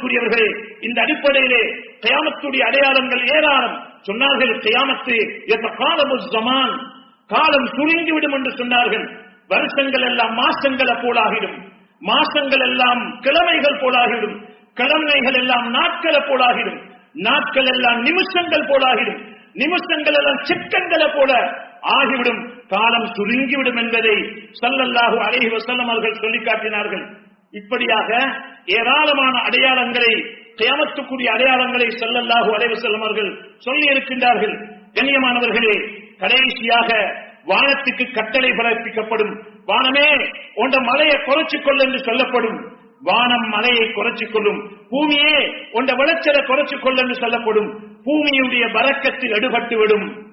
அன்புக்குரியவர்களே இந்த அடிப்படையிலே கயாமத்துடைய அடையாளங்கள் ஏராளம். சொன்னார்கள் கயாமத்து காலம் ஜமான்? காலம் சுருங்கிவிடும் என்று சொன்னார்கள். வருஷங்கள் எல்லாம் மாசங்களை போலாகிடும். மாசங்கள் எல்லாம் கிழமைகள் போலாகிடும். கிழமைகள் எல்லாம் நாட்களை போலாகிடும். நாட்கள் எல்லாம் நிமிஷங்கள் போலாகிடும். நிமிஷங்கள் எல்லாம் சிக்கங்களை போல ஆகிவிடும். காலம் சுருங்கிவிடும் என்பதை சல்லல்லாஹு அழகி வசல்லம் அவர்கள் சொல்லி காட்டினார்கள். இப்படியாக ஏராளமான அடையாளங்களை தேவத்துக்குரிய அடையாளங்களை சல்லல்லாஹு அலைவு வஸல்லம் அவர்கள் சொல்லி இருக்கின்றார்கள். கண்ணியமானவர்களே கடைசியாக வானத்துக்கு கட்டளை பிறப்பிக்கப்படும். வானமே உண்ட மலையை குறைச்சிக்கொள் என்று சொல்லப்படும். வானம் மலையை குறைச்சிக் கொள்ளும். பூமியே உண்ட விளைச்சலை குறைச்சிக் கொள் என்று சொல்லப்படும். பூமியுடைய பறக்கத்தில் எடுபட்டு விடும்.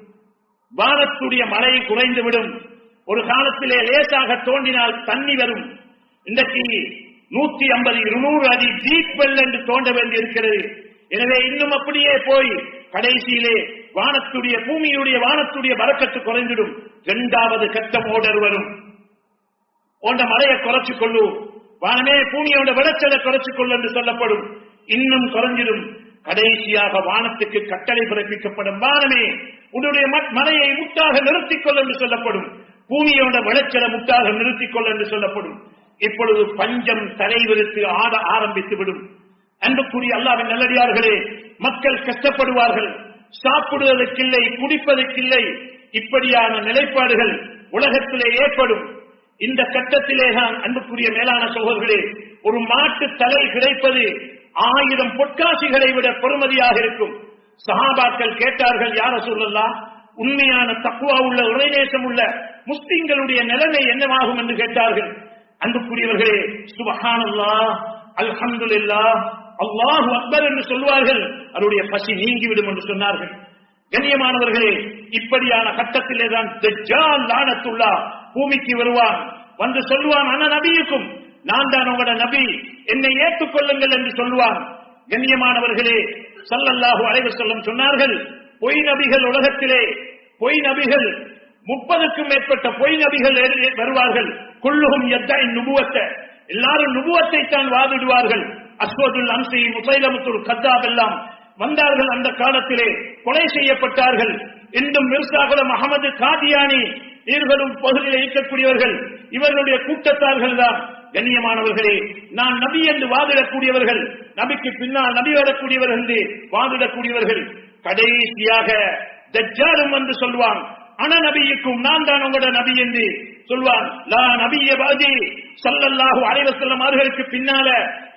வானத்துடைய மலையை குறைந்து விடும். ஒரு காலத்திலே லேசாக தோண்டினால் தண்ணி வரும். இன்றைக்கு நூத்தி ஐம்பது இருநூறு அடி தீப்பல் என்று தோண்ட வேண்டியிருக்கிறது. எனவே இன்னும் அப்படியே போய் கடைசியிலே வானத்துடைய பூமியுடைய வானத்துடைய வரக்கத்து குறைந்துடும். இரண்டாவது கட்டம் ஓடர் வரும். ஓண்ட மலையை குறைச்சு கொள்ளும் வானமே பூமியோட விளைச்சலை குறைச்சு கொள்ளு என்று சொல்லப்படும். இன்னும் குறைஞ்சிடும். கடைசியாக வானத்துக்கு கட்டளை பிறப்பிக்கப்படும். வானமே உன்னுடைய ம- மலையை முட்டாக நிறுத்திக் கொள்ள என்று சொல்லப்படும். பூமியோட விளைச்சலை முட்டாக நிறுத்திக் கொள்ள என்று சொல்லப்படும். இப்பொழுது பஞ்சம் தலைவிரித்து ஆட ஆரம்பித்து விடும் அன்புக்குரிய அல்லாவின் நல்லடியார்களே மக்கள் கஷ்டப்படுவார்கள். சாப்பிடுவதற்கில்லை குடிப்பதற்கில்லை. இப்படியான நிலைப்பாடுகள் உலகத்திலே ஏற்படும். இந்த கட்டத்திலே தான் அன்புக்குரிய மேலான சகோதரர்களே ஒரு மாட்டு தலை கிடைப்பது ஆயிரம் பொற்காசிகளை விட பெறுமதியாக இருக்கும். சஹாபாக்கள் கேட்டார்கள் யார சொல்லலாம் உண்மையான தக்குவா உள்ள உரைநேசம் உள்ள முஸ்லிம்களுடைய நிலைமை என்னவாகும்? என்று கேட்டார்கள். அன்புக்குரியவர்களே சுபஹானல்லா அல்ஹம்துலில்லாஹ் அல்லாஹு அக்பர் என்று சொல்வார்கள் அவருடைய பசி நீங்கிவிடும் என்று சொன்னார்கள். கண்ணியமானவர்களே இப்படியான கட்டத்திலே தான் தஜ்ஜால் பூமிக்கு வருவான். வந்து சொல்லுவான் அண்ணா நபியுக்கும் நான் தான் உங்களோட நபி. என்னை ஏற்றுக்கொள்ளுங்கள் என்று சொல்லுவான். கண்ணியமானவர்களே சல்லல்லாஹு அலைஹி சொல்லும் சொன்னார்கள் பொய் நபிகள் உலகத்திலே பொய் நபிகள் முப்பதுக்கும் மேற்பட்ட பொய் நபிகள் வருவார்கள். குல்லுகும் எத்தாய் நுபுவத்தை. எல்லாரும் நுபுவத்தை தான் வாதிடுவார்கள். அஸ்வதுல் அம்சி முசைலமுத்துல் கத்தாப் எல்லாம் வந்தார்கள் அந்த காலத்திலே. கொலை செய்யப்பட்டார்கள். இன்றும் மிர்சாகுலம் அகமது காதியானி இவர்களும் பகுதியில் இருக்கக்கூடியவர்கள். இவர்களுடைய கூட்டத்தார்கள் தான். கண்ணியமானவர்களே நான் நபி என்று வாதிடக்கூடியவர்கள். நபிக்கு பின்னால் நபி வரக்கூடியவர்கள் என்று வாதிடக்கூடியவர்கள். கடைசியாக தஜ்ஜாலும் வந்து சொல்வான் அன நபிக்கும் நான் தான் உங்களோட நபி என்று சொல்வான் லா நபிய பாதி சல்லல்லாஹு அலைஹி அவர்களுக்கு பின்னால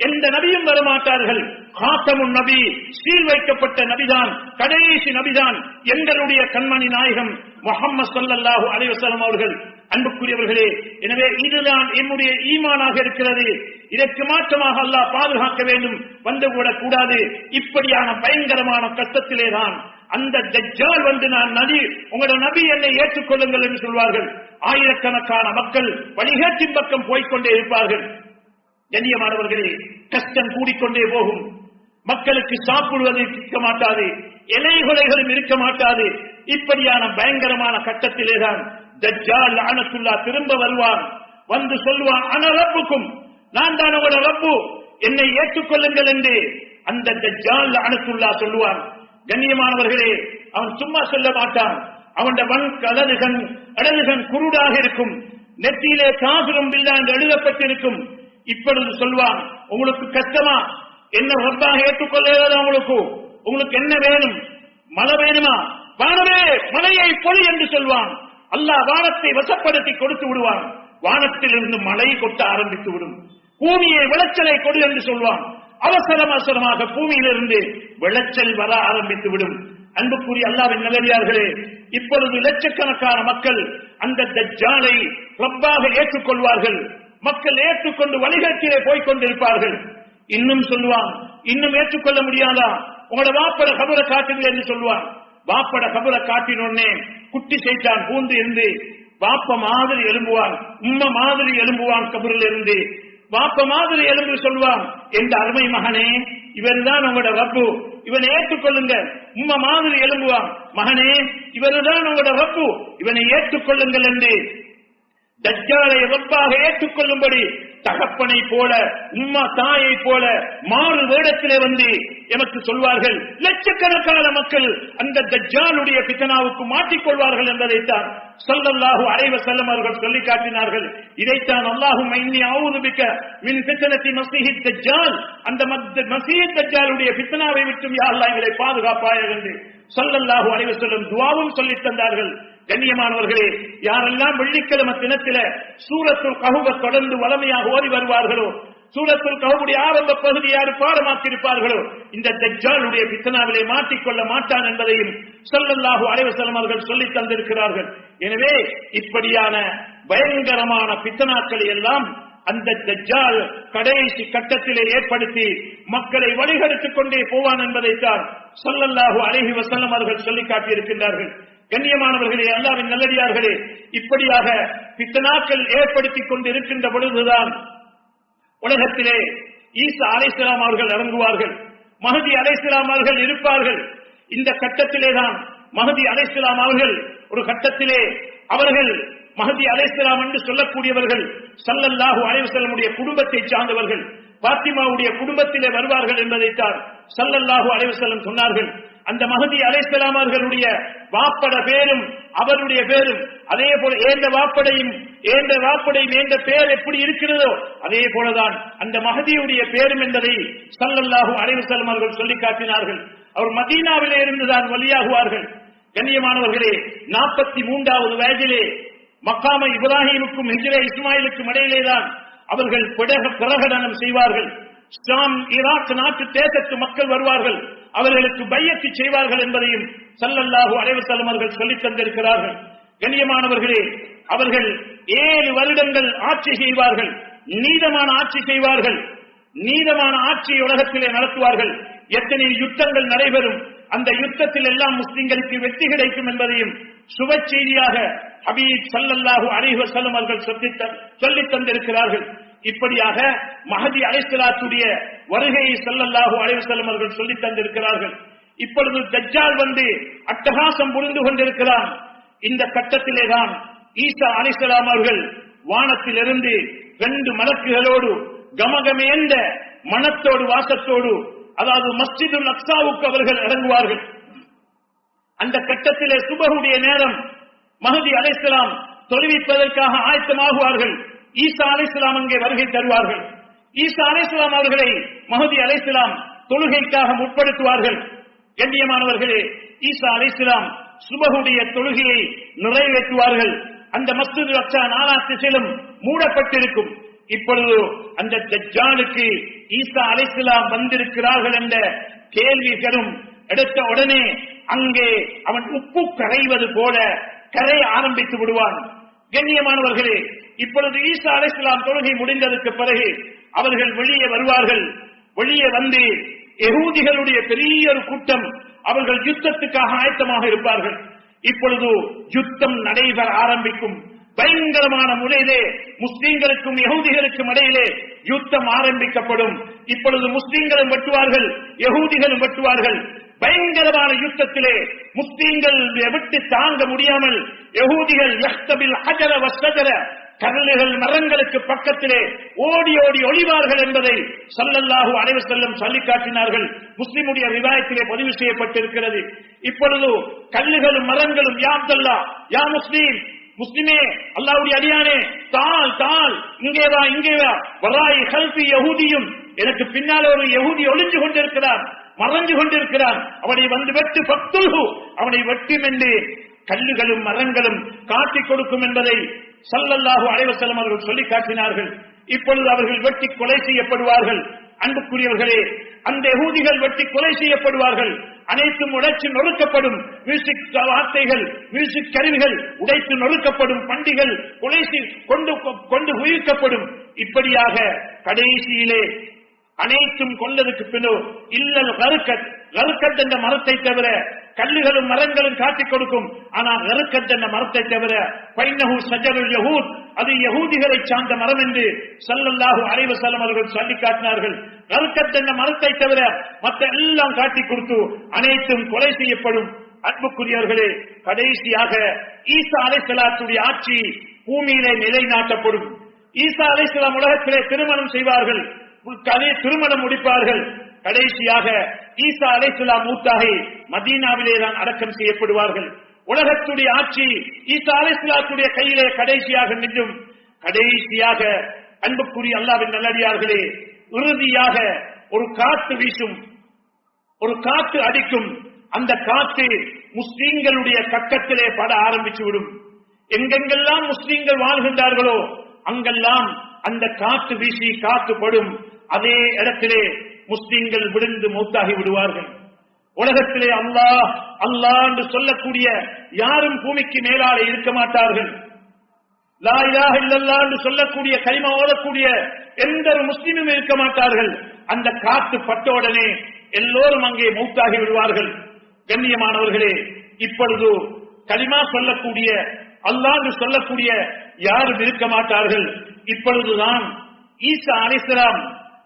எந்த நபியும் வரமாட்டார்கள். காத்தமுன் நபி சீல் வைக்கப்பட்ட நபிதான் கடைசி நபிதான் எங்களுடைய கண்மணி நாயகம் முகம்மது சல்லல்லாஹு அலைவசல்லம் அவர்கள். அன்புக்குரியவர்களே எனவே இதுதான் என்னுடைய ஈமானாக இருக்கிறது. இதற்கு மாற்றமாக அல்லாஹ் பாதுகாக்க வேண்டும். கூட கூடாது இப்படியான பயங்கரமான கஷ்டத்திலே தான் அந்த தஜ்ஜால் வந்து நான் நதி உங்களோட நபி என்னை ஏற்றுக்கொள்ளுங்கள் என்று சொல்வார்கள். ஆயிரக்கணக்கான மக்கள் வழிகேட்டின் பக்கம் போய்க்கொண்டே இருப்பார்கள். கண்ணியமானவர்களே கஷ்டம் கூடிக்கொண்டே போகும். மக்களுக்கு சாப்பிடுவது இருக்க மாட்டாது இலை கொலைகளும் இருக்க மாட்டாது. இப்படியான பயங்கரமான கட்டத்திலேதான் தஜ்ஜால் அனத்துல்லா திரும்ப வருவான். வந்து சொல்லுவான் அன ரப்புக்கும் நான் தான் உங்களோட ரப்பு என்னை ஏற்றுக்கொள்ளுங்கள் என்று அந்த தஜ்ஜால் அனசுல்லா சொல்லுவான். கண்ணியமானவர்களே அவன் சும்மா சொல்ல மாட்டான். அவன் வன் கலதுகன் கடலுகன் குருடாக இருக்கும். நெத்தியிலே காசுரம் பில்லா என்று எழுதப்பட்டிருக்கும். இப்பொழுது சொல்வான் உங்களுக்கு கஷ்டமா? என்ன ரப்பாக ஏற்றுக்கொள்ளாத உங்களுக்கு? உங்களுக்கு என்ன வேணும்? மழை வேணுமா? வானமே மழையை பொழி என்று சொல்வான். அல்லாஹ் வானத்தை வசப்படுத்தி கொடுத்து விடுவான். வானத்திலிருந்து மழை கொட்ட ஆரம்பித்து விடும். பூமியை விளைச்சலை கொடு என்று சொல்வான். அவசரம் அவசரமாக பூமியிலிருந்து விளைச்சல் வர ஆரம்பித்து விடும் அன்புக்குரிய அல்லாவின் நிலவியார்களே இப்பொழுது லட்சக்கணக்கான மக்கள் அந்த ஜாலை ரப்பாக ஏற்றுக்கொள்வார்கள். மக்கள் ஏற்றுக்கொண்டு வழிகாட்டிலே போய்க் கொண்டிருப்பார்கள் இன்னும் சொல்லுவான் இன்னும் ஏற்றுக்கொள்ள முடியாதா? உங்களோட வாப்பட கபரை காட்டுங்க என்று சொல்லுவான். வாப்பட கபரை காட்டினோடனே குட்டி செய்தான் பூந்து இருந்து வாப்ப மாதிரி எழும்புவான் உம்ம மாதிரி எழும்புவான் கபரில் இருந்து வாப்ப மாதிரி எழுந்து சொல்லுவான் எந்த அருமை மகனே இவர்தான் உங்களோட ரப்பு. இவனை ஏற்றுக்கொள்ளுங்க. உம்ம மாதிரி எழும்புவான் மகனே இவருதான் உங்களோட ரப்பு. இவனை ஏற்றுக்கொள்ளுங்கள் என்று. தஜ்ஜாலை ரப்பாக ஏற்றுக்கொள்ளும்படி தகப்பனை போல உம்மா தாயை போல மாறு வேடத்திலே வந்து எமக்கு சொல்வார்கள் லட்சக்கணக்கான மக்கள் அந்த தஜ்ஜாலுடைய பித்தனாவுக்கு மாட்டிக்கொள்வார்கள் என்பதைத்தான் சொல்லல்லாஹு அரைவ செல்லம் அவர்கள் சொல்லி காட்டினார்கள். இதைத்தான் அல்லாஹும் இன்னி ஆவுதுபிக்க பிக்க மின் பித்தனத்தி மசீஹி தஜ்ஜால் அந்த மத்- மஸீஹித் தஜ்ஜாலுடைய ஃபித்னாவை விட்டும் யாரெல்லாம் எங்களை பாதுகாப்பாயாக என்று சொல்லல்லாஹு அரைவ வஸல்லம் துவாவும் சொல்லித் தந்தார்கள். கண்ணியமானவர்களே யாரெல்லாம் வெள்ளிக்கிழமை தினத்தில சூரத்துல் கஹுவ தொடர்ந்து வளமையாக ஓடி வருவார்களோ சூரத்துல் கவுடைய ஆரம்ப பகுதி யார் பாடமாக்கியிருப்பார்களோ இந்த தஜ்ஜாலுடைய பித்தனாவிலே மாட்டிக்கொள்ள மாட்டான் என்பதையும் சொல்லல்லாஹு அலைஹி அவர்கள் சொல்லி தந்திருக்கிறார்கள். எனவே இப்படியான பயங்கரமான பித்தனாக்களை எல்லாம் அந்த தஜ்ஜால் கடைசி கட்டத்திலே ஏற்படுத்தி மக்களை வழிகெடுத்துக் கொண்டே போவான் என்பதைத்தான் சொல்லல்லாஹு அழகி வஸல்லம் அவர்கள் சொல்லி காட்டியிருக்கின்றார்கள். கண்ணியமானவர்களே அல்லாவின் நல்லடியார்களே இப்படியாக பித்தனாக்கள் ஏற்படுத்திக் கொண்டு இருக்கின்ற பொழுதுதான் உலகத்திலே ஈசா அலைசலாம் அவர்கள் இறங்குவார்கள். மகதி அலைசலாம் அவர்கள் இருப்பார்கள். இந்த கட்டத்திலே தான் மகதி அலைஹிஸ்ஸலாம் அவர்கள் ஒரு கட்டத்திலே அவர்கள் மகதி அலைசலாம் என்று சொல்லக்கூடியவர்கள் சல்லல்லாஹு அலைவசலமுடைய குடும்பத்தை சார்ந்தவர்கள் பாத்திமாவுடைய குடும்பத்திலே வருவார்கள் என்பதைத்தான் சல்லல்லாஹு அலைவசலம் சொன்னார்கள். அந்த மகதி அலைசலாம் அவர்களுடைய வாப்பட பேரும் அவருடைய பேரும் அதே போல ஏந்த வாப்படையும் ஏந்த வாப்படையும் ஏந்த பேர் எப்படி இருக்கிறதோ அதே போலதான் அந்த மகதியுடைய பேரும் என்பதை ஸல்லல்லாஹு அலைவசலம் அவர்கள் சொல்லி காட்டினார்கள். அவர் மதீனாவிலே இருந்துதான் வழியாகுவார்கள் கண்ணியமானவர்களே நாற்பத்தி மூன்றாவது வயதிலே மக்காம இப்ராஹிமுக்கும் ஹிஜ்ரே இஸ்மாயிலுக்கும் இடையிலேதான் அவர்கள் பிரகடனம் செய்வார்கள். ஷாம் ஈராக் நாட்டு தேசத்து மக்கள் வருவார்கள். அவர்களுக்கு பையத்து செய்வார்கள் என்பதையும் சல்லல்லாஹு அலைஹி அவர்கள் சொல்லித் தந்திருக்கிறார்கள். கண்ணியமானவர்களே அவர்கள் ஏழு வருடங்கள் ஆட்சி செய்வார்கள். நீதமான ஆட்சி செய்வார்கள். நீதமான ஆட்சியை உலகத்திலே நடத்துவார்கள். எத்தனை யுத்தங்கள் நடைபெறும். அந்த யுத்தத்தில் எல்லாம் முஸ்லிம்களுக்கு வெற்றி கிடைக்கும் என்பதையும் சுப செய்தியாக ஹபீப் சல்லல்லாஹு அலைஹி அவர்கள் சொல்லித் தந்திருக்கிறார்கள். இப்படியாக மஹதி அலைசலாத்துடைய வருகையை செல்லல்லாஹு அலைவசல்லம் அவர்கள் சொல்லி தந்திருக்கிறார்கள். இப்பொழுது தஜ்ஜால் வந்து அட்டகாசம் புரிந்து கொண்டிருக்கிறான். இந்த கட்டத்திலேதான் ஈசா அலிசலாம் அவர்கள் வானத்திலிருந்து ரெண்டு மலக்குகளோடு கமகமேந்த மனத்தோடு வாசத்தோடு அதாவது மஸ்ஜிது அக்ஸாவுக்கு அவர்கள் இறங்குவார்கள். அந்த கட்டத்திலே சுபகுடைய நேரம் மகதி அலைசலாம் தொழுவிப்பதற்காக ஆயத்தமாகுவார்கள். ஈசா அலைஹிஸ்ஸலாம் அங்கே வருகை தருவார்கள். ஈசா அலைஹிஸ்ஸலாம் அவர்களை மஹதி அலைஹிஸ்ஸலாம் தொழுகைக்காக முற்படுத்துவார்கள். கண்ணியமானவர்களே ஈசா அலைஹிஸ்ஸலாம் சுபகுடைய தொழுகையை நிறைவேற்றுவார்கள். அந்த மஸ்து ரச்சா நாலா திசையிலும் மூடப்பட்டிருக்கும். இப்பொழுது அந்த தஜ்ஜாலுக்கு ஈசா அலைஹிஸ்ஸலாம் வந்திருக்கிறார்கள் என்ற கேள்வி எடுத்த உடனே அங்கே அவன் உப்பு கரைவது போல கரைய ஆரம்பித்து விடுவான். கண்ணியமானவர்களே இப்பொழுது ஈசா அலிஸ்லாம் தொழுகை முடிந்ததற்கு பிறகு அவர்கள் வெளியே வருவார்கள். வெளியே வந்து எகூதிகளுடைய பெரிய ஒரு கூட்டம் அவர்கள் யுத்தத்துக்காக ஆயத்தமாக இருப்பார்கள். இப்பொழுது யுத்தம் நடைபெற ஆரம்பிக்கும். பயங்கரமான முறையிலே முஸ்லிம்களுக்கும் யகூதிகளுக்கும் இடையிலே யுத்தம் ஆரம்பிக்கப்படும். இப்பொழுது முஸ்லிம்களும் வெட்டுவார்கள் யகூதிகளும் வெட்டுவார்கள். பயங்கரமான யுத்தத்திலே முஸ்லீம்கள் விட்டு தாங்க முடியாமல் யகூதிகள் யஹ்தபில் ஹஜர வஸ்தஜர கல்லுகள் மரங்களுக்கு பக்கத்திலே ஓடி ஓடி ஒளிவார்கள் என்பதை சல்லல்லாஹு அனைவர் செல்லும் சொல்லி காட்டினார்கள். முஸ்லிமுடைய விவாயத்திலே பதிவு செய்யப்பட்டிருக்கிறது. இப்பொழுது கல்லுகளும் மரங்களும் யாப்தல்லா யா முஸ்லீம் முஸ்லிமே அல்லாவுடைய அடியானே தால் தால் இங்கே வா இங்கே வா வராய் ஹல்பி யகுதியும் எனக்கு பின்னால் ஒரு யகுதி ஒளிஞ்சு கொண்டிருக்கிறார். மறைஞ்சு கொண்டிருக்கிறான். அவனை வந்து வெட்டு பக்துல்ஹு அவனை வெட்டும் என்று கல்லுகளும் மரங்களும் காட்டிக் கொடுக்கும் என்பதை சல்லல்லாஹு அலைவசலம் அவர்கள் சொல்லி காட்டினார்கள். இப்பொழுது அவர்கள் வெட்டி கொலை செய்யப்படுவார்கள். அன்புக்குரியவர்களே அந்த ஊதிகள் வெட்டி கொலை செய்யப்படுவார்கள். அனைத்தும் உடைச்சு நொறுக்கப்படும். மியூசிக் வார்த்தைகள் மியூசிக் கருவிகள் உடைத்து நொறுக்கப்படும். பண்டிகள் கொலை கொண்டு கொண்டு உயிர்க்கப்படும். இப்படியாக கடைசியிலே அனைத்தும் கொண்டதுக்கு பின்னர் இல்லல் கருக்கத் கருக்கத் என்ற மரத்தை தவிர கல்லுகளும் மரங்களும் காட்டிக் கொடுக்கும். ஆனால் கருக்கத் என்ற மரத்தை தவிர பைனஹு சஜருல் யஹூத். அது யகூதிகளை சார்ந்த மரம் என்று சல்லல்லாஹு அலைஹி செல்லம் அவர்கள் சொல்லி காட்டினார்கள். கருக்கத் என்ற மரத்தை தவிர மற்ற எல்லாம் காட்டிக் கொடுத்து அனைத்தும் கொலை செய்யப்படும். அன்புக்குரியவர்களே கடைசியாக ஈசா அலைசலாத்துடைய ஆட்சி பூமியிலே நிலைநாட்டப்படும். ஈசா அலைசலாம் உலகத்திலே திருமணம் செய்வார்கள். கதையை திருமணம் முடிப்பார்கள். கடைசியாக ஈசா அலைஹிஸ்ஸலாம் மூத்தாகி மதீனாவிலே தான் அடக்கம் செய்யப்படுவார்கள். உலகத்துடைய ஆட்சி ஈசா அலைசுலாத்துடைய கையிலே கடைசியாக நின்றும். கடைசியாக அன்புக்குரிய அல்லாவின் நல்லடியார்களே இறுதியாக ஒரு காத்து வீசும் ஒரு காத்து அடிக்கும். அந்த காத்து முஸ்லீம்களுடைய கக்கத்திலே பட ஆரம்பிச்சு விடும். எங்கெங்கெல்லாம் முஸ்லீம்கள் வாழ்கின்றார்களோ அங்கெல்லாம் அந்த காத்து வீசி காத்து படும். அதே இடத்திலே முஸ்லீம்கள் விழுந்து மூத்தாகி விடுவார்கள். உலகத்திலே அல்லாஹ் அல்லாஹ் என்று சொல்லக்கூடிய யாரும் பூமிக்கு மேலாலே இருக்க மாட்டார்கள். லா இல்லல்லா என்று சொல்லக்கூடிய கலிமா ஓடக்கூடிய எந்த ஒரு முஸ்லீமும் இருக்க மாட்டார்கள். அந்த காத்து பட்ட உடனே எல்லோரும் அங்கே மூத்தாகி விடுவார்கள். கண்ணியமானவர்களே இப்பொழுது கலிமா சொல்லக்கூடிய அல்லாண்டு சொல்லக்கூடிய யாரும் இருக்க மாட்டார்கள். இப்பொழுதுதான் ஈசா அலிஸ்லாம்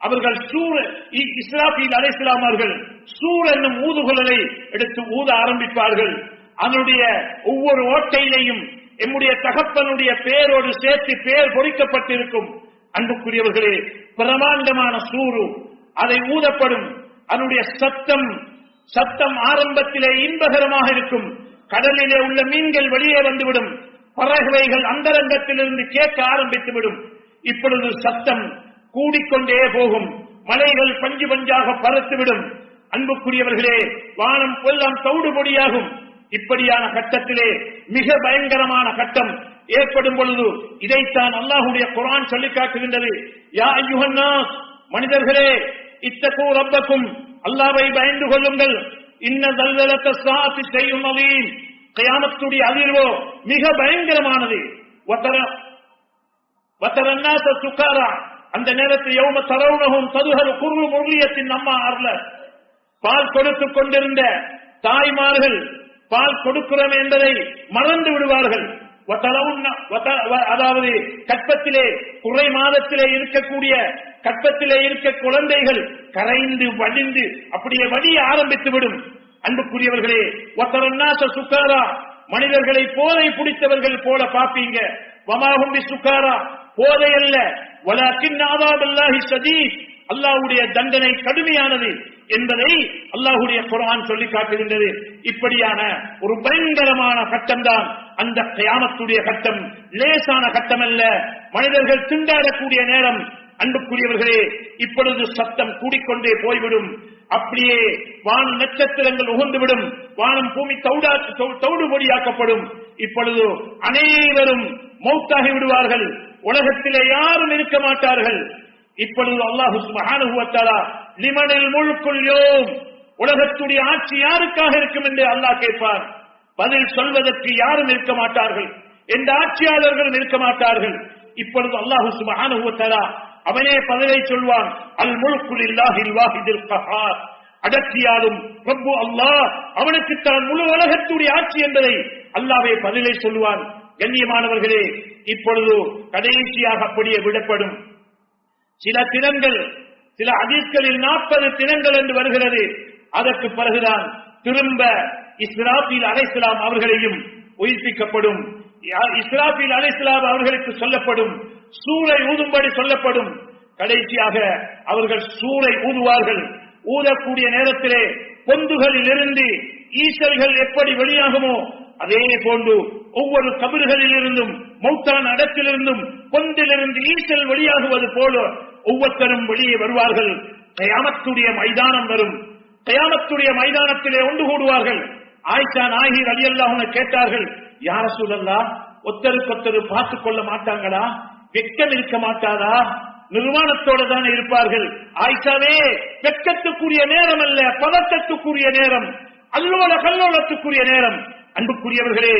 அவர்கள் சூர் இஸ்லாபியில் அலிஸ்லாம் சூர் என்னும் ஊதுகுழலை எடுத்து ஊத ஆரம்பிப்பார்கள். அதனுடைய ஒவ்வொரு ஓட்டையிலையும் எம்முடைய தகப்பனுடைய பேரோடு சேர்த்து பேர் பொறிக்கப்பட்டிருக்கும். அன்புக்குரியவர்களே பிரமாண்டமான சூறு. அதை ஊதப்படும். அதனுடைய சத்தம் சத்தம் ஆரம்பத்திலே இன்பகரமாக இருக்கும். கடலிலே உள்ள மீன்கள் வெளியே வந்துவிடும். பறவைகள் அந்தரங்கத்திலிருந்து கேட்க ஆரம்பித்துவிடும். இப்பொழுது சத்தம் கூடிக்கொண்டே போகும். மலைகள் பஞ்சு பஞ்சாக பறத்துவிடும் அன்புக்குரியவர்களே வானம் எல்லாம் தௌடு பொடியாகும். இப்படியான கட்டத்திலே மிக பயங்கரமான கட்டம் ஏற்படும் பொழுது இதைத்தான் அல்லாஹுடைய குரான் சொல்லி காட்டுகின்றது. யா ஐயுகன்னா மனிதர்களே இத்தகூ ரப்பக்கும் அல்லாவை பயந்து கொள்ளுங்கள். இன்ன தல்தலத்த சாத்தி செய்யும் அவையும் கயாமத்துடைய அதிர்வோ மிக பயங்கரமானது. வத்தர வத்தரன்னாச சுக்காரா அந்த நேரத்தில் யௌம தரவுணகும் ததுகரு குரு முருளியத்தின் அம்மா ஆர்ல பால் கொடுத்துக் கொண்டிருந்த தாய்மார்கள் பால் கொடுக்கிறோம் என்பதை மறந்து விடுவார்கள். வத்த- வ- அதாவது கற்பத்திலே குறை மாதத்திலே இருக்கக்கூடிய கற்பத்திலே இருக்க குழந்தைகள் கரைந்து வடிந்து அப்படியே வடிய ஆரம்பித்து விடும். அன்புக்குரியவர்களே ஒத்தரநாச சுக்காரா மனிதர்களை போதை பிடித்தவர்கள் போல பார்ப்பீங்க வமாகும்பி சுக்காரா போதை அல்ல வலாக்கின் ஆதாபல்லாஹி சதீத் அல்லாஹ்வுடைய தண்டனை கடுமையானது என்பதை அல்லாஹுடைய குரான் சொல்லி காட்டுகின்றது. இப்படியான ஒரு பயங்கரமான கட்டம்தான் அந்த கயாமத்துடைய கட்டம். லேசான கட்டம் அல்ல மனிதர்கள் திண்டாடக்கூடிய நேரம். அன்புக்குரியவர்களே இப்பொழுது சத்தம் கூடிக்கொண்டே போய்விடும். அப்படியே வான நட்சத்திரங்கள் உகந்துவிடும். வானம் பூமி தௌடா தௌ- தௌடு பொடியாக்கப்படும் இப்பொழுது அனைவரும் மௌத்தாகி விடுவார்கள். உலகத்திலே யாரும் இருக்க மாட்டார்கள். இப்பொழுது அல்லாஹு சுப்ஹானஹு லிமனில் முழுக்குல் யோம். உலகத்துடைய ஆட்சி யாருக்காக இருக்கும் என்று அல்லாஹ் கேட்பார். பதில் சொல்வதற்கு யாரும் இருக்க மாட்டார்கள். எந்த ஆட்சியாளர்களும் இருக்க மாட்டார்கள். இப்பொழுது அல்லாஹு சுப்ஹானஹு அவனே பதிலை சொல்வான். அல் முழுக்குள் இல்லாஹில் வாஹிதில் கஹார். அடக்கியாலும் ரப்பு அல்லாஹ் அவனுக்குத்தான் முழு உலகத்துடைய ஆட்சி என்பதை அல்லாவே பதிலை சொல்லுவான். கண்ணியமானவர்களே இப்பொழுது கடைசியாக அப்படியே விடப்படும். சில திறன்கள் சில அதிர்களில் நாற்பது திறன்கள் என்று வருகிறது. அதற்கு பிறகுதான் திரும்ப இஸ்ராபீல் அலைஸ்லாம் அவர்களையும் உயிர்ப்பிக்கப்படும். யா- அலைஸ்லாம் அவர்களுக்கு சொல்லப்படும். சூளை ஊதும்படி சொல்லப்படும். கடைசியாக அவர்கள் சூளை ஊதுவார்கள். ஊதக்கூடிய நேரத்திலே பொந்துகளில் இருந்து ஈசல்கள் எப்படி வெளியாகுமோ அதே போன்று ஒவ்வொரு கபிர்களிலிருந்தும் இருந்தும் மௌத்தான இடத்திலிருந்தும் பொந்திலிருந்து ஈசல் வெளியாகுவது போல ஒவ்வொருத்தரும் வெளியே வருவார்கள். கயாமத்துடைய மைதானம் வரும். கயாமத்துடைய மைதானத்திலே ஒன்று கூடுவார்கள். ஆயிஷா நாயகி உன கேட்டார்கள் யார சூழல்லா ஒத்தருக்கொத்தரு பார்த்துக் கொள்ள மாட்டாங்களா? வெக்கம் இருக்க மாட்டாதா நிர்வாணத்தோட தானே இருப்பார்கள். ஆயிஷாவே வெக்கத்துக்குரிய நேரம் அல்ல பதட்டத்துக்குரிய நேரம். அல்லோல கல்லோலத்துக்குரிய நேரம். அன்புக்குரியவர்களே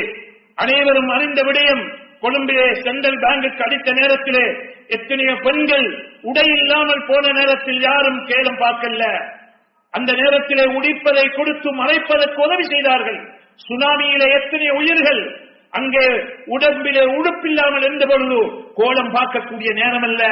அனைவரும் அறிந்த விடயம் கொழும்பிலே சென்ட்ரல் பேங்குக்கு அடித்த நேரத்திலே எத்தனையோ பெண்கள் உடை இல்லாமல் போன நேரத்தில் யாரும் கேளும் பார்க்கல அந்த நேரத்திலே உடிப்பதை கொடுத்து மறைப்பதற்கு உதவி செய்தார்கள். சுனாமியிலே எத்தனை உயிர்கள் அங்கே உடம்பிலே உடுப்பில்லாமல் இருந்த பொழுது கோலம் பார்க்கக்கூடிய நேரம் அல்ல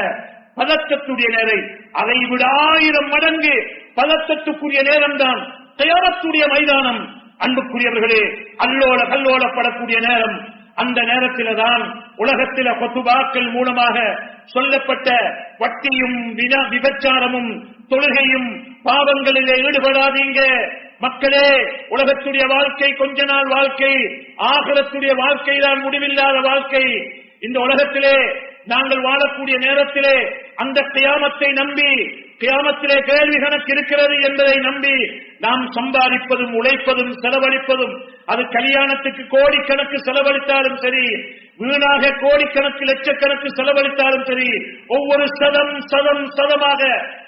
பதற்றத்துடைய நேரம் அதை விட ஆயிரம் மடங்கு பதற்றத்துக்குரிய நேரம்தான். தயாரத்துடைய மைதானம். அன்புக்குரியவர்களே அல்லோல கல்லோலப்படக்கூடிய நேரம். அந்த நேரத்தில தான் உலகத்தில கொத்துபாக்கள் மூலமாக சொல்லப்பட்ட வட்டியும் வினா- விபச்சாரமும் தொழுகையும் பாவங்களிலே ஈடுபடாதீங்க. மக்களே உலகத்துடைய வாழ்க்கை கொஞ்ச நாள் வாழ்க்கை. ஆகலத்துடைய வாழ்க்கை தான் முடிவில்லாத வாழ்க்கை. இந்த உலகத்திலே நாங்கள் வாழக்கூடிய நேரத்திலே அந்த கியாமத்தை நம்பி கியாமத்திலே கேள்வி கணக்கு இருக்கிறது என்பதை நம்பி நாம் சம்பாதிப்பதும் உழைப்பதும் செலவழிப்பதும் அது கல்யாணத்துக்கு கோடிக்கணக்கு செலவழித்தாலும் சரி வீணாக கோடிக்கணக்கு லட்சக்கணக்கு செலவழித்தாலும் சரி ஒவ்வொரு சதம் சதம் சதமாக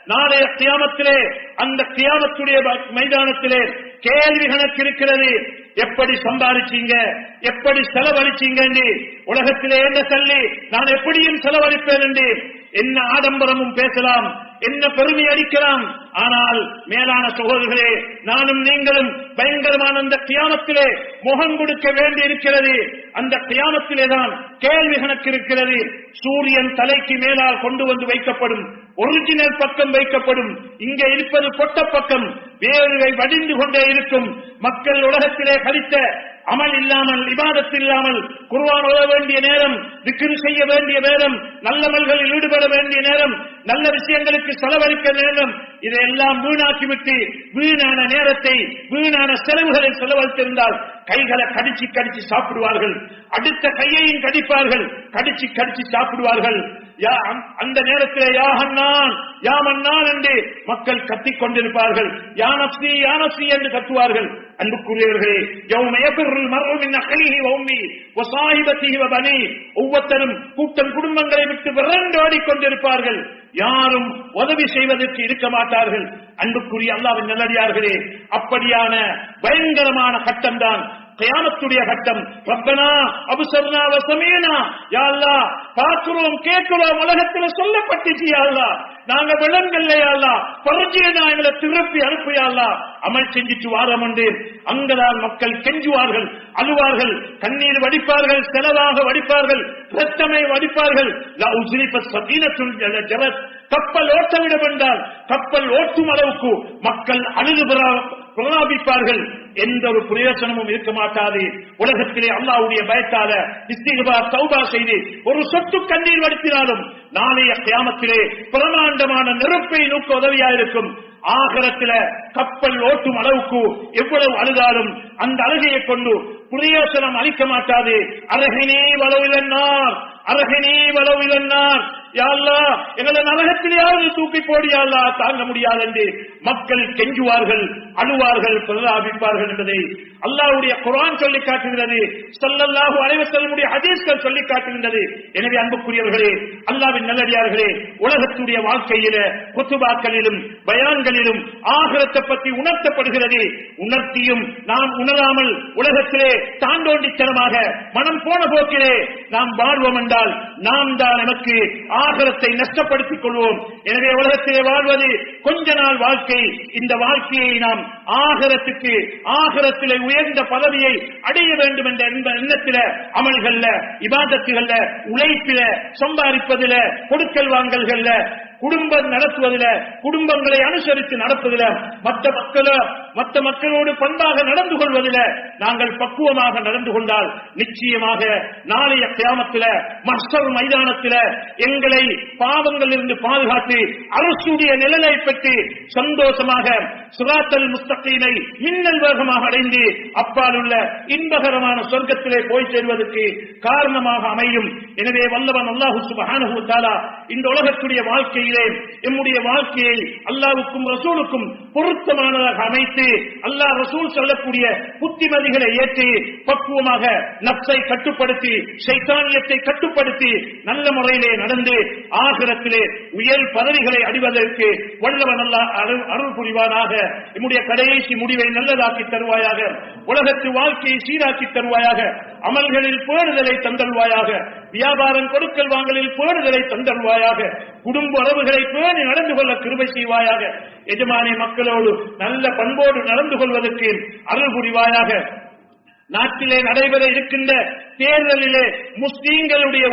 நாளைய கியாமத்திலே அந்த கியாமத்துடைய மைதானத்திலே கேள்வி கணக்கு இருக்கிறது. எப்படி சம்பாதிச்சீங்க? எப்படி செலவழிச்சீங்க உலகத்திலே என்ன சொல்லி நான் எப்படியும் செலவழிப்பேன் என்று என்ன ஆடம்பரமும் பேசலாம் என்ன பெருமை அடிக்கலாம். ஆனால் மேலான சகோதரர்களே நானும் நீங்களும் பயங்கரமான அந்த கியாமத்திலே முகம் கொடுக்க வேண்டி இருக்கிறது அந்த கியாமத்திலே தான் கேள்வி கணக்கு இருக்கிறது. சூரியன் தலைக்கு மேலால் கொண்டு வந்து வைக்கப்படும் ஒரிஜினல் பக்கம் வைக்கப்படும் இங்கே இருப்பது பொட்ட பக்கம். வேர்வை வடிந்து கொண்டே இருக்கும். மக்கள் உலகத்திலே கழித்த அமல் இல்லாமல் இபாதத் இல்லாமல் குருவான் உழ வேண்டிய நேரம் திக்ரு செய்ய வேண்டிய நேரம் நல்லமல்களில் ஈடுபட வேண்டிய நேரம் நல்ல விஷயங்களுக்கு செலவழிக்க நேரம் இதையெல்லாம் வீணாக்கிவிட்டு வீணான நேரத்தை வீணான செலவுகளை செலவழித்திருந்தால் கைகளை கடிச்சு கடிச்சு சாப்பிடுவார்கள். அடுத்த கையையும் கடிப்பார்கள். கடிச்சு கடிச்சு சாப்பிடுவார்கள். அந்த- அந்த நேரத்திலே யா ஹன்னான் யா மன்னான் என்று மக்கள் கத்திக் கொண்டிருப்பார்கள். யா நப்சி யா நப்சி என்று கத்துவார்கள். அன்புக்குரியவர்களே யௌம யபிர்ருல் மர்உ மின் அஹ்லிஹி வ உம்மி வ வ பனி. ஒவ்வொருத்தரும் கூட்டம் குடும்பங்களை விட்டு விரண்டு கொண்டிருப்பார்கள் யாரும் உதவி செய்வதற்கு இருக்க மாட்டார்கள். அன்புக்குரிய அல்லாவின் நல்லடியார்களே அப்படியான பயங்கரமான கட்டம் தான் கயாமத்துடைய கட்டம். ரப்பனா அபுசர்னா வசமேனா யா அல்லாஹ் பார்க்கிறோம் கேட்கிறோம் உலகத்துல சொல்லப்பட்டுச்சு யா நாங்க விளங்கல்லையாளா யா எங்களை திருப்பி அனுப்பியாளா அமல் செஞ்சிட்டு வாரம் என்று அங்கதான் மக்கள் கெஞ்சுவார்கள் அழுவார்கள். கண்ணீர் வடிப்பார்கள் செலவாக வடிப்பார்கள் ரத்தமை வடிப்பார்கள். கப்பல் ஓட்டவிடம் என்றால் கப்பல் ஓட்டும் அளவுக்கு மக்கள் அழுது பிரா- பிரலாபிப்பார்கள். எந்த ஒரு பிரயோசனமும் இருக்க மாட்டாது. உலகத்திலே அல்லாவுடைய பயத்தால இஸ்திகபா தௌபா செய்து ஒரு சொட்டு கண்ணீர் வடித்தினாலும் நாளைய கியாமத்திலே பிரமாண்டமான நெருப்பை நோக்க உதவியா இருக்கும் ஆகரத்தில கப்பல் ஓட்டும் அளவுக்கு எவ்வளவு அழுதாலும் அந்த அழுகையை கொண்டு பிரயோசனம் அளிக்க மாட்டாது. அரகினே வளவிலன்னார் அரகினே வளவிலன்னார் யாழ்லா எங்களை நரகத்திலேயாவது தூக்கி போடியாளா தாங்க முடியாது என்று மக்கள் கெஞ்சுவார்கள் அழுவார்கள் பிரலாபிப்பார்கள் என்பதை அல்லாவுடைய குரான் சொல்லி காட்டுகிறது சல்லல்லாஹு அலைஹி ஹதீஸ்கள் சொல்லி காட்டுகின்றது. எனவே அன்புக்குரியவர்களே அல்லாவின் நல்லடியார்களே உலகத்துடைய வாழ்க்கையில குத்துபாக்களிலும் பயான்களிலும் ஆகலத்தை பற்றி உணர்த்தப்படுகிறது. உணர்த்தியும் நாம் உணராமல் உலகத்திலே தாண்டோண்டித்தனமாக மனம் போன போக்கிலே நாம் வாழ்வோம் என்றால் நாம் தான் நமக்கு ஆகலத்தை நஷ்டப்படுத்திக் கொள்வோம். எனவே உலகத்திலே வாழ்வது கொஞ்ச நாள் வாழ்க்கை. இந்த வாழ்க்கையை நாம் ஆகலத்துக்கு ஆகரத்திலே உயர்ந்த பதவியை அடைய வேண்டும் என்ற எண்ணத்தில அமல்கள்ல இபாதத்துகள்ல உழைப்பில சம்பாதிப்பதில கொடுக்கல் வாங்கல்கள்ல குடும்பம் நடத்துவதில குடும்பங்களை அனுசரித்து நடப்பதில மற்ற மக்கள மற்ற மக்களோடு பண்பாக நடந்து கொள்வதில நாங்கள் பக்குவமாக நடந்து கொண்டால் நிச்சயமாக நாளைய கிராமத்தில மஸ்டர் மைதானத்தில எங்களை பாவங்களிலிருந்து பாதுகாத்து அரசுடைய நிழலை பெற்று சந்தோஷமாக சுராத்தல் முஸ்தகீனை மின்னல் வேகமாக அடைந்து அப்பால் உள்ள இன்பகரமான சொர்க்கத்திலே போய் சேர்வதற்கு காரணமாக அமையும். எனவே வல்லவன் அல்லாஹு சுபஹானஹு வ இந்த உலகத்துடைய வாழ்க்கையிலே எம்முடைய வாழ்க்கையை அல்லாவுக்கும் ரசூலுக்கும் பொருத்தமானதாக அமைத்து அல்லாஹ் ரசூல் சொல்லக்கூடிய புத்திமதிகளை ஏற்றி பக்குவமாக நப்சை கட்டுப்படுத்தி சைத்தானியத்தை கட்டுப்படுத்தி நல்ல முறையிலே நடந்து ஆகிரத்திலே உயர் பதவிகளை அடிவதற்கு வல்லவன் அல்லாஹ் அருள் அருள் புரிவானாக. நம்முடைய கடைசி முடிவை நல்லதாக்கி தருவாயாக. உலகத்து வாழ்க்கையை சீராக்கி தருவாயாக. அமல்களில் பேணுதலை தந்தல்வாயாக வியாபாரம் கொடுக்கல் வாங்கலில் பேணுதலை தந்தல்வாயாக குடும்ப உறவுகளை பேணி நடந்து கொள்ள கிருபை செய்வாயாக. எஜமானி மக்களோடு நல்ல பண்போடு நடந்து கொள்வதற்கு அருள் புரிவாயாக. நாட்டிலே நடைபெற இருக்கின்ற தேர்தலிலே முஸ்லீம்களுடைய